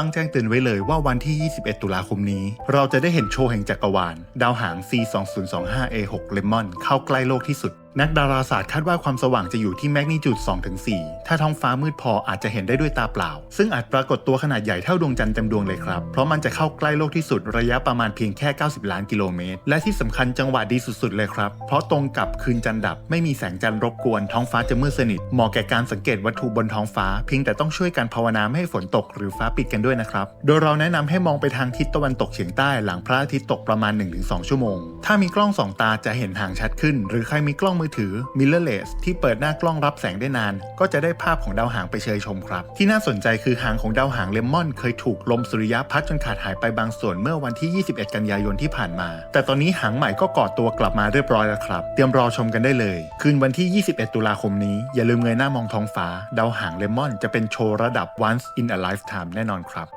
ตั้งแจ้งเตือนไว้เลยว่าวันที่ 21 ตุลาคมนี้ เราจะได้เห็นโชว์แห่งจักรวาล ดาวหาง C2025A6 Lemon เข้าใกล้โลกที่สุด นักดาราศาสตร์คาดว่าความสว่างจะอยู่ที่แมกนิจูด2-4ถ้าท้องฟ้ามืดพออาจจะเห็นได้ด้วยตาเปล่า ซึ่งอาจปรากฏตัวขนาดใหญ่เท่าดวงจันทร์เต็มดวงเลยครับ เพราะมันจะเข้าใกล้โลกที่สุดระยะประมาณเพียงแค่ 90 ล้านกิโลเมตร และที่สำคัญจังหวะดีสุดๆเลยครับ เพราะตรงกับคืนจันทร์ดับ ไม่มีแสงจันทร์รบกวนท้องฟ้าจะมืดสนิทเหมาะแก่การสังเกตวัตถุบนท้องฟ้าเพียงแต่ต้องช่วยกันภาวนาไม่ให้ฝนตกหรือฟ้าปิดกันด้วยนะครับโดยเราแนะนำให้มองไปทางทิศตะวันตกเฉียงใต้หลังพระอาทิตย์ตกประมาณ 1-2 ชั่วโมง ถ้ามีกล้องสองตาจะเห็นห่างชัดขึ้น หรือใครมีกล้องมือถือ mirrorless ที่เปิดหน้ากล้องรับแสงได้นาน ก็จะได้ภาพของดาวหางไปเชยชมครับ ที่น่าสนใจคือหางของดาวหางเลมอน เคยถูกลมสุริยะพัดจนขาดหายไปบางส่วนเมื่อวันที่ 21 กันยายนที่ผ่านมา แต่ตอนนี้หางใหม่ก็ก่อตัวกลับมาเรียบร้อยแล้วครับ เตรียมรอชมกันได้เลย คืนวันที่ 21 ตุลาคมนี้ อย่าลืมเงยหน้ามองท้องฟ้า ดาวหางเลมอน จะเป็นโชว์ระดับ once in a lifetime แน่นอนครับ